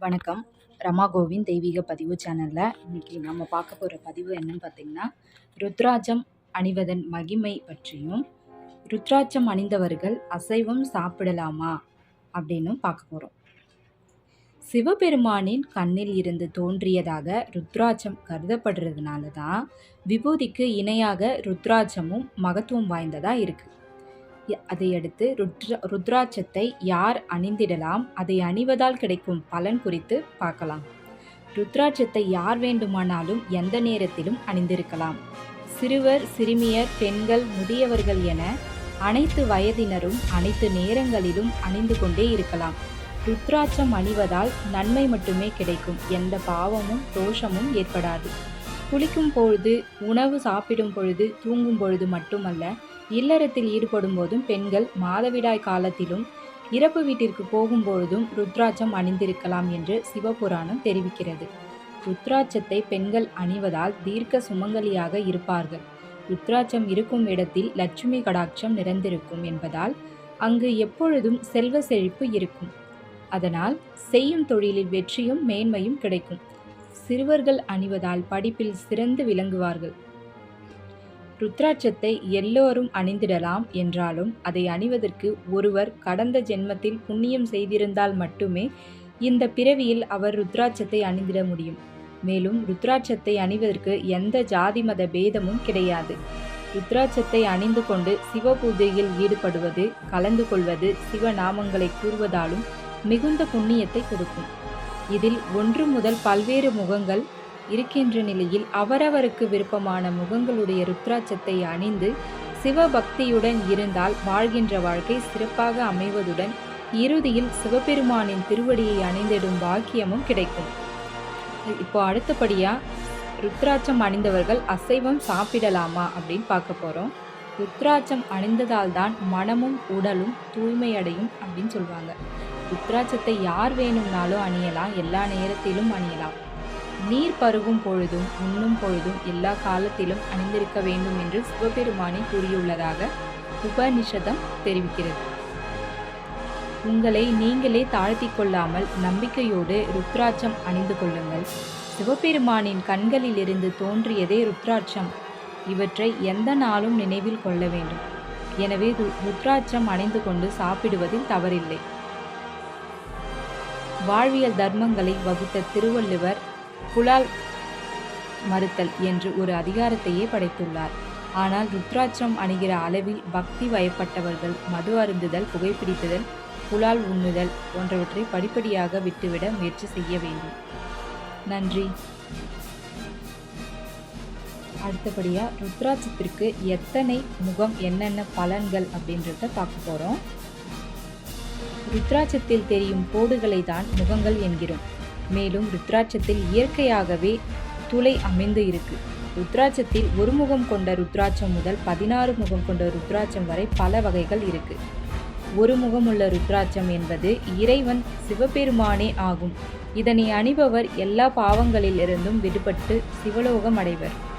வணக்கம். ரமா கோவிந்த் தெய்வீக பதிவு சேனலில் இன்றைக்கி நம்ம பார்க்க போகிற பதிவு என்னன்னு பார்த்தீங்கன்னா ருத்ராஜம் அணிவதன் மகிமை பற்றியும் ருத்ராட்சம் அணிந்தவர்கள் அசைவம் சாப்பிடலாமா அப்படின்னும் பார்க்க போகிறோம் சிவபெருமானின் கண்ணில் இருந்து தோன்றியதாக ருத்ராட்சம் கருதப்படுறதுனால தான் விபூதிக்கு இணையாக ருத்ராட்சமும் மகத்துவம் வாய்ந்ததாக இருக்குது அதையடுத்து ருத்ர ருத்ராட்சத்தை யார் அணிந்திடலாம்? அதை அணிவதால் கிடைக்கும் பலன் குறித்து பார்க்கலாம். ருத்ராட்சத்தை யார் வேண்டுமானாலும் எந்த நேரத்திலும் அணிந்திருக்கலாம். சிறுவர் சிறுமியர் பெண்கள் முதியவர்கள் என அனைத்து வயதினரும் அனைத்து நேரங்களிலும் அணிந்து கொண்டே இருக்கலாம். ருத்ராட்சம் அணிவதால் நன்மை மட்டுமே கிடைக்கும். எந்த பாவமும் தோஷமும் ஏற்படாது. குளிக்கும் பொழுது உணவு சாப்பிடும் பொழுது தூங்கும் பொழுது மட்டுமல்ல இல்லறத்தில் ஈடுபடும் போதும் பெண்கள் மாதவிடாய் காலத்திலும் இறப்பு வீட்டிற்கு போகும்பொழுதும் ருத்ராட்சம் அணிந்திருக்கலாம் என்று சிவபுராணம் தெரிவிக்கிறது. ருத்ராட்சத்தை பெண்கள் அணிவதால் தீர்க்க சுமங்கலியாக இருப்பார்கள். ருத்ராட்சம் இருக்கும் இடத்தில் லட்சுமி கடாட்சம் நிறைந்திருக்கும் என்பதால் அங்கு எப்பொழுதும் செல்வ செழிப்பு இருக்கும். அதனால் செய்யும் தொழிலில் வெற்றியும் மேன்மையும் கிடைக்கும். சிறுவர்கள் அணிவதால் படிப்பில் சிறந்து விளங்குவார்கள். ருத்ராட்சத்தை எல்லோரும் அணிந்திடலாம் என்றாலும் அதை அணிவதற்கு ஒருவர் கடந்த ஜென்மத்தில் புண்ணியம் செய்திருந்தால் மட்டுமே இந்த பிறவியில் அவர் ருத்ராட்சத்தை அணிந்திட முடியும். மேலும் ருத்ராட்சத்தை அணிவதற்கு எந்த ஜாதி மத பேதமும் கிடையாது. ருத்ராட்சத்தை அணிந்து கொண்டு சிவ பூஜையில் ஈடுபடுவது கலந்து கொள்வது சிவநாமங்களை கூறுவதாலும் மிகுந்த புண்ணியத்தை கொடுக்கும். இதில் ஒன்று முதல் பல்வேறு முகங்கள் இருக்கின்ற நிலையில் அவரவருக்கு விருப்பமான முகங்களுடைய ருத்ராட்சத்தை அணிந்து சிவபக்தியுடன் இருந்தால் வாழ்கின்ற வாழ்க்கை சிறப்பாக அமைவதுடன் இறுதியில் சிவபெருமானின் திருவடியை அணிந்திடும் பாக்கியமும் கிடைக்கும். இப்போ அடுத்தபடியா ருத்ராட்சம் அணிந்தவர்கள் அசைவம் சாப்பிடலாமா அப்படின்னு பார்க்க போகிறோம் ருத்ராட்சம் அணிந்ததால் தான் மனமும் உடலும் தூய்மையடையும் அப்படின்னு சொல்லுவாங்க ருத்ராட்சத்தை யார் வேணும்னாலும் அணியலாம் எல்லா நேரத்திலும் அணியலாம். நீர் பருகும் பொழுதும் உண்ணும் பொழுதும் எல்லா காலத்திலும் அணிந்திருக்க வேண்டும் என்று சிவபெருமானை கூறியுள்ளதாக உபநிஷதம் தெரிவிக்கிறது. உங்களை நீங்களே தாழ்த்தி கொள்ளாமல் நம்பிக்கையோடு ருத்ராட்சம் அணிந்து கொள்ளுங்கள். சிவபெருமானின் கண்களில் இருந்து தோன்றியதே ருத்ராட்சம். இவற்றை எந்த நாளும் நினைவில் கொள்ள வேண்டும். எனவே ருத்ராட்சம் அணிந்து கொண்டு சாப்பிடுவதில் தவறில்லை. வாழ்வியல் தர்மங்களை வகுத்த திருவள்ளுவர் புலால் மறுத்தல் என்று ஒரு அதிகாரத்தையே படைத்துள்ளார். ஆனால் ருத்ராட்சம் அணிகிற அளவில் பக்தி வயப்பட்டவர்கள் மது அருந்துதல் புகைப்பிடித்துதல் புலால் உண்ணுதல் போன்றவற்றை படிப்படியாக விட்டுவிட முயற்சி செய்ய வேண்டும். நன்றி. அடுத்தபடியாக ருத்ராட்சத்திற்கு எத்தனை முகம் என்னென்ன பலன்கள் அப்படின்றத பார்க்க போகிறோம் ருத்ராட்சத்தில் தெரியும் கோடுகளை தான் முகங்கள் என்கிறோம். மேலும் ருத்ராட்சத்தில் இயற்கையாகவே துளை அமைந்து இருக்கு. ருத்ராட்சத்தில் ஒரு முகம் கொண்ட ருத்ராட்சம் முதல் பதினாறு முகம் கொண்ட ருத்ராட்சம் வரை பல வகைகள் இருக்கு. ஒரு முகமுள்ள ருத்ராட்சம் என்பது இறைவன் சிவபெருமானே ஆகும். இதனை அணிபவர் எல்லா பாவங்களிலிருந்தும் விடுபட்டு சிவலோகம் அடைவர்.